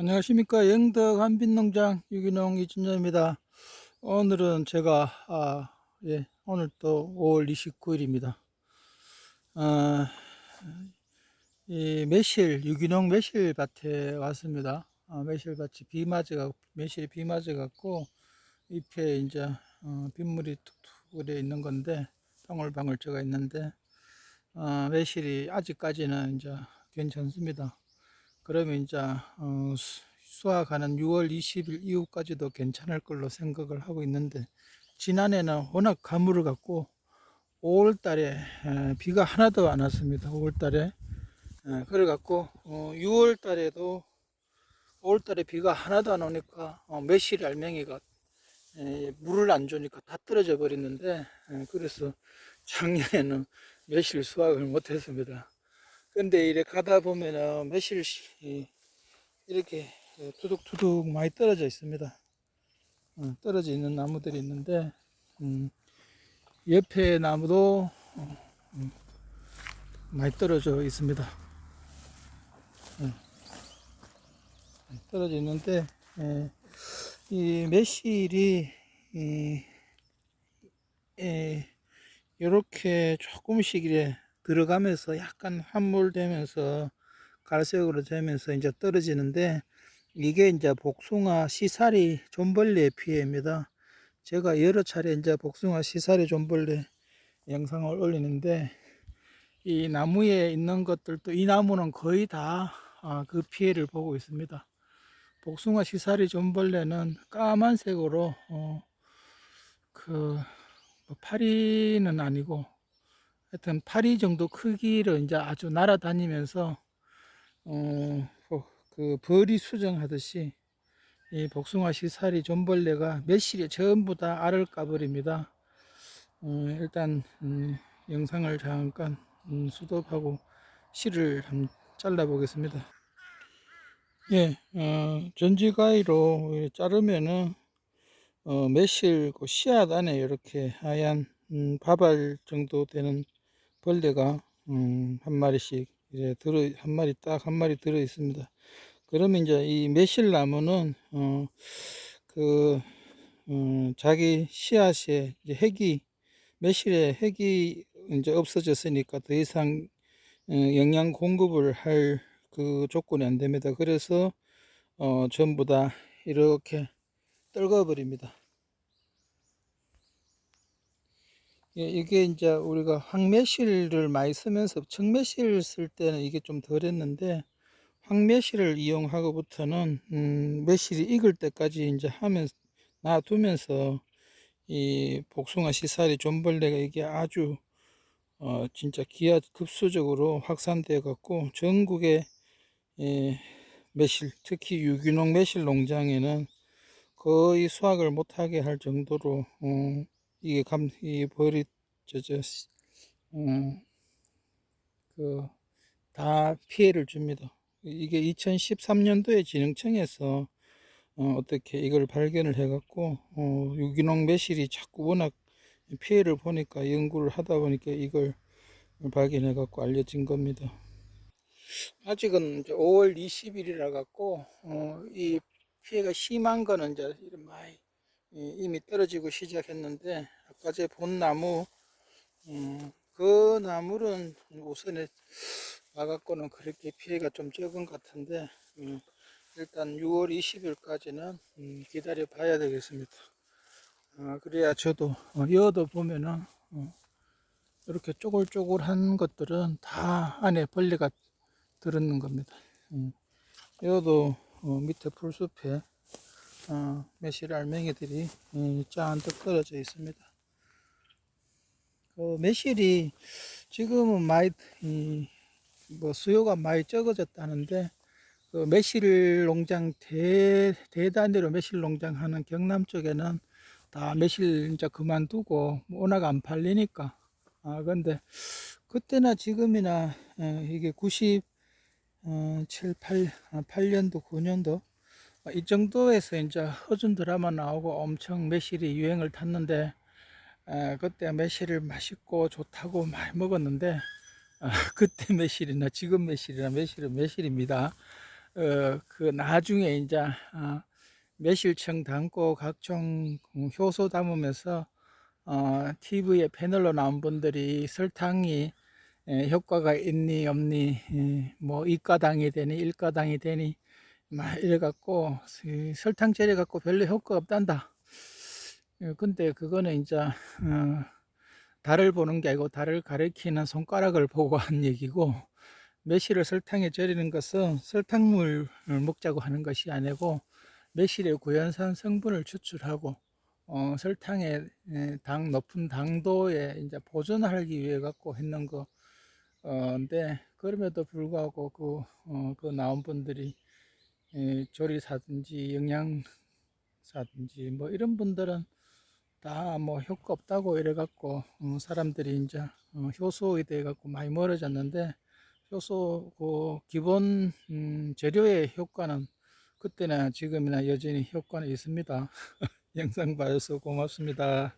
안녕하십니까 영덕 한빛농장 유기농 이준자입니다. 오늘은 제가 아, 예, 오늘 또 5월 29일입니다. 아, 이 매실 유기농 매실 밭에 왔습니다. 아, 매실 밭이 비 맞아가 매실이 비 맞아 갖고 잎에 이제 어, 빗물이 툭툭 그려 있는 건데 방울방울 져가 있는데 아, 매실이 아직까지는 이제 괜찮습니다. 그러면 이제 어, 수- 수확하는 6월 20일 이후까지도 괜찮을 걸로 생각을 하고 있는데 지난해는 워낙 가물을 갖고 5월 달에 에, 비가 하나도 안 왔습니다. 5월 달에 그래 갖고 6월 달에도 5월 달에 비가 하나도 안 오니까 어, 매실 알맹이가 에, 물을 안 주니까 다 떨어져 버렸는데 에, 그래서 작년에는 매실 수확을 못 했습니다. 근데 이래 가다 보면은 매실 이 이렇게 투둑투둑 많이 떨어져 있습니다. 어, 떨어져 있는 나무들이 있는데 음, 옆에 나무도 어, 음, 많이 떨어져 있습니다. 어, 떨어져 있는데 에, 이 매실이 이, 에, 이렇게 조금씩 이래 들어가면서 약간 함몰되면서 갈색으로 되면서 이제 떨어지는데 이게 이제 복숭아 시사리 존벌레 피해입니다. 제가 여러 차례 이제 복숭아 시사리 존벌레 영상을 올리는데 이 나무에 있는 것들도 이 나무는 거의 다 그 피해를 보고 있습니다. 복숭아 시사리 존벌레는 까만색으로 어, 그뭐 파리는 아니고 하여튼 파리 정도 크기로 이제 아주 날아다니면서 어, 뭐그 벌이 수정하듯이 이 복숭아 시사리 존벌레가 매실에 전부 다 알을 까버립니다. 어, 일단 음, 영상을 잠깐 음, 수독하고 실을 잘라 보겠습니다. 예, 어, 전지가위로 자르면은 어, 매실 그 씨앗 안에 이렇게 하얀 음, 밥알 정도 되는 벌레가 음, 한 마리씩 이제 들어 한 마리 딱 한 마리 들어 있습니다. 그러면 이제 이 매실 나무는 어, 그 어, 자기 씨앗에 이제 핵이 매실에 핵이 이제 없어졌으니까 더 이상 어, 영양 공급을 할 그 조건이 안 됩니다. 그래서 어, 전부 다 이렇게 떨궈 버립니다. 예, 이게 이제 우리가 황매실을 많이 쓰면서 청매실 쓸 때는 이게 좀 덜했는데 황매실을 이용하고부터는 음, 매실이 익을 때까지 이제 하면 놔두면서 이 복숭아 시사리 존벌레가 이게 아주 어, 진짜 기하 급수적으로 확산되어 갖고 전국의 예, 매실 특히 유기농 매실 농장에는 거의 수확을 못하게 할 정도로 어, 이게 감, 이 벌이, 저, 저, 어, 그, 다 피해를 줍니다. 이게 2013년도에 진흥청에서 어, 어떻게 이걸 발견을 해갖고 어, 유기농 매실이 자꾸 워낙 피해를 보니까 연구를 하다 보니까 이걸 발견해갖고 알려진 겁니다. 아직은 이제 5월 20일이라 갖고 어, 이 피해가 심한 거는 이제 많이 이- 이미 떨어지고 시작했는데 아까 제 본 나무 음, 그 나무는 우선에 와갖고는 그렇게 피해가 좀 적은 것 같은데 음, 일단 6월 20일까지는 음, 기다려 봐야 되겠습니다. 아, 그래야 저도 어, 여도 보면은 어, 이렇게 쪼글쪼글한 것들은 다 안에 벌레가 들었는 겁니다. 음, 여도 어, 밑에 풀숲에 어, 매실 알맹이들이 음, 잔뜩 떨어져 있습니다. 그 매실이 지금은 많이 이, 뭐 수요가 많이 적어졌다는데 그 매실 농장 대, 대단위로 매실 농장 하는 경남 쪽에는 다 매실 이제 그만두고 워낙 안 팔리니까 아 근데 그때나 지금이나 어, 이게 90 어, 7, 8, 8년도 9년도 이 정도에서 이제 허준 드라마 나오고 엄청 매실이 유행을 탔는데 아, 그때 매실을 맛있고 좋다고 많이 먹었는데 아, 그때 매실이나 지금 매실이나 매실은 매실입니다. 어, 그 나중에 이제 어, 매실청 담고 각종 효소 담으면서 어, TV에 패널로 나온 분들이 설탕이 에, 효과가 있니 없니 에, 뭐 이가당이 되니 일가당이 되니 막 이래갖고 이 설탕 절여갖고 별로 효과가 없단다. 예, 근데 그거는 이제 어, 달을 보는 게 아니고 달을 가리키는 손가락을 보고 한 얘기고 매실을 설탕에 절이는 것은 설탕물을 먹자고 하는 것이 아니고 매실의 구연산 성분을 추출하고 어, 설탕의 에, 당 높은 당도에 이제 보존하기 위해 갖고 했는 거. 어, 근데 그럼에도 불구하고 그, 어, 그 나온 분들이 에, 조리사든지 영양사든지 뭐 이런 분들은 다 뭐 효과 없다고 이래 갖고 어, 사람들이 이제 어, 효소에 대해 갖고 많이 멀어졌는데 효소 그 기본 음, 재료의 효과는 그때나 지금이나 여전히 효과는 있습니다. 영상 봐주셔서 고맙습니다.